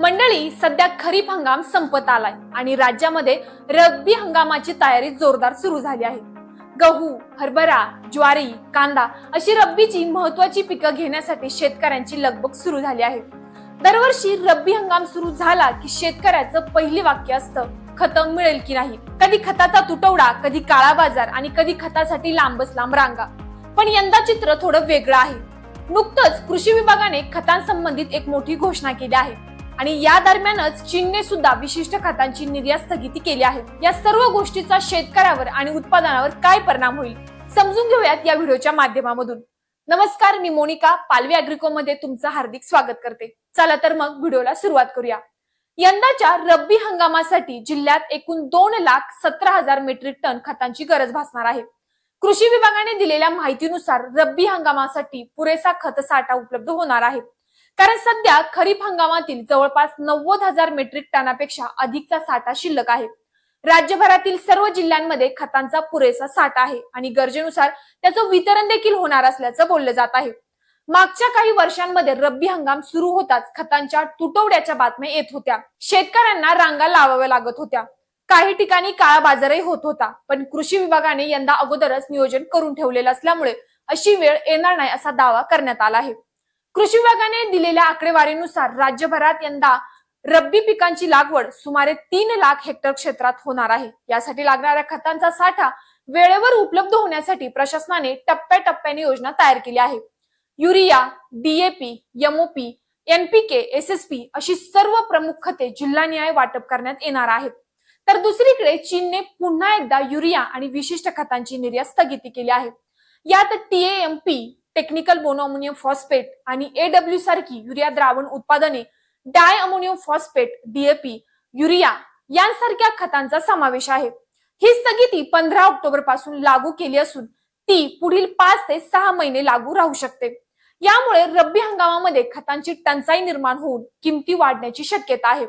मंडळी सध्या खरीप हंगाम संपत आलाय आणि राज्यामध्ये रब्बी हंगामाची तयारी जोरदार सुरू झाली आहे. गहू हरभरा ज्वारी कांदा अशी रब्बीची महत्वाची पिकं घेण्यासाठी शेतकऱ्यांची लगबग सुरू झाली आहे. दरवर्षी रब्बी हंगाम सुरू झाला की शेतकऱ्याचं पहिली वाक्य असतं खत मिळेल की नाही? कधी खताचा तुटवडा कधी काळा बाजार आणि कधी खतासाठी लांबच लांब रांगा. पण यंदा चित्र थोडं वेगळं आहे. नुकतंच कृषी विभागाने खतांसंबंधित एक मोठी घोषणा केली आहे. आणि या दरम्यानच चीनने सुद्धा विशिष्ट खतांची निर्यात स्थगिती केली आहे. या सर्व गोष्टीचा शेतकऱ्यावर आणि उत्पादनावर काय परिणाम होईल? समजून घेऊयात या व्हिडिओच्या माध्यमामधून. नमस्कार मी मोनिका पालवी अॅग्रिको मध्ये तुमचं हार्दिक स्वागत करते. चला तर मग व्हिडिओला सुरुवात करूया. यंदाच्या रब्बी हंगामासाठी जिल्ह्यात एकूण दोन लाख सतरा हजार मेट्रिक टन खतांची गरज भासणार आहे. कृषी विभागाने दिलेल्या माहितीनुसार रब्बी हंगामासाठी पुरेसा खत साठा उपलब्ध होणार आहे. कारण सध्या खरीप हंगामातील जवळपास नव्वद हजार मेट्रिक टनापेक्षा अधिकचा साठा शिल्लक आहे. राज्यभरातील सर्व जिल्ह्यांमध्ये खतांचा पुरेसा साठा आहे आणि गरजेनुसार त्याचं वितरण देखील होणार असल्याचं बोललं जात आहे. मागच्या काही वर्षांमध्ये रब्बी हंगाम सुरू होताच खतांच्या तुटवड्याच्या बातम्या येत होत्या. शेतकऱ्यांना रांगा लावाव्या लागत होत्या. काही ठिकाणी काळा बाजारही होत होता पण कृषी विभागाने यंदा अगोदरच नियोजन करून ठेवलेलं असल्यामुळे अशी वेळ येणार नाही असा दावा करण्यात आला आहे. कृषी विभागाने दिलेल्या आकडेवारीनुसार राज्यभरात यंदा रब्बी पिकांची लागवड सुमारे तीन लाख हेक्टर क्षेत्रात होणार आहे. यासाठी लागणाऱ्या खतांचा साठा वेळेवर उपलब्ध होण्यासाठी प्रशासनाने टप्प्याटप्प्याने योजना तयार केली आहे urea DAP MOP NPK SSP अशी सर्व प्रमुख खते जिल्हानिहाय वाटप करण्यात येणार आहेत. तर दुसरीकडे चीनने पुन्हा एकदा युरिया आणि विशिष्ट खतांची निर्यात स्थगिती केली आहे. यात टीएएमपी टेक्निकल मोनोअमोनियम फॉस्फेट आणि एडब्ल्यू सारखी युरिया द्रावण उत्पादने di ammonium phosphate DAP urea यांसारख्या खतांचा समावेश आहे. ही स्थगिती पंधरा ऑक्टोबरपासून लागू केली असून ती पुढील पाच ते सहा महिने लागू राहू शकते. यामुळे रब्बी हंगामामध्ये खतांची टंचाई निर्माण होऊन किमती वाढण्याची शक्यता आहे.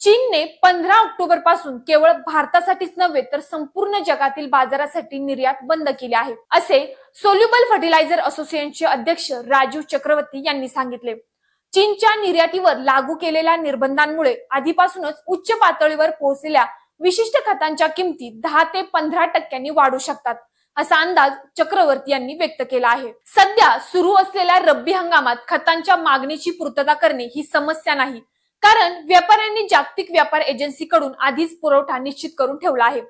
चीनने पंधरा ऑक्टोबरपासून केवळ भारतासाठीच नव्हे तर संपूर्ण जगातील बाजारासाठी निर्यात बंद केली आहे असे सोल्युबल फर्टिलायझर असोसिएशनचे अध्यक्ष राजीव चक्रवर्ती यांनी सांगितले. चीनच्या निर्यातीवर लागू केलेल्या निर्बंधांमुळे आधीपासूनच उच्च पातळीवर पोहोचलेल्या विशिष्ट खतांच्या किमती दहा ते पंधरा टक्क्यांनी वाढू शकतात असा अंदाज चक्रवर्ती यांनी व्यक्त केला आहे. सध्या सुरू असलेल्या रब्बी हंगामात खतांच्या मागणीची पूर्तता करणे ही समस्या नाही कारण व्यापाऱ्यांनी जागतिक व्यापार एजन्सीकडून आधीच पुरवठा निश्चित करून ठेवला आहे.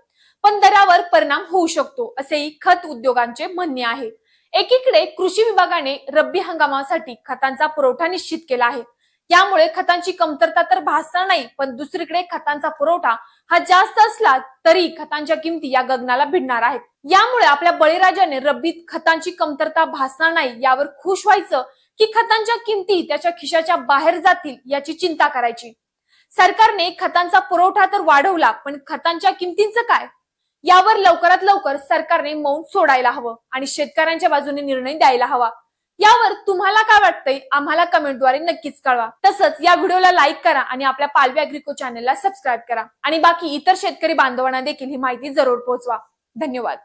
पण दरावर परिणाम होऊ शकतो असेही खत उद्योगांचे म्हणणे आहे. एकीकडे कृषी विभागाने रब्बी हंगामासाठी खतांचा पुरवठा निश्चित केला आहे. यामुळे खतांची कमतरता तर भासणार नाही पण दुसरीकडे खतांचा पुरवठा हा जास्त असला तरी खतांच्या किमती या गगनाला भिडणार आहेत. यामुळे आपल्या बळीराजाने रब्बीत खतांची कमतरता भासणार नाही यावर खुश व्हायचं की खतांच्या किमती त्याच्या खिशाच्या बाहेर जातील याची चिंता करायची. सरकारने खतांचा पुरवठा तर वाढवला पण खतांच्या किमतींचं काय? यावर लवकरात लवकर सरकारने मौन सोडायला हवं आणि शेतकऱ्यांच्या बाजूने निर्णय द्यायला हवा. यावर तुम्हाला काय वाटतंय? आम्हाला कमेंटद्वारे नक्कीच कळवा. तसंच या व्हिडिओला लाईक करा आणि आपल्या पालवी अग्रिको चॅनलला सबस्क्राईब करा. आणि बाकी इतर शेतकरी बांधवांना देखील ही माहिती जरूर पोहोचवा. धन्यवाद.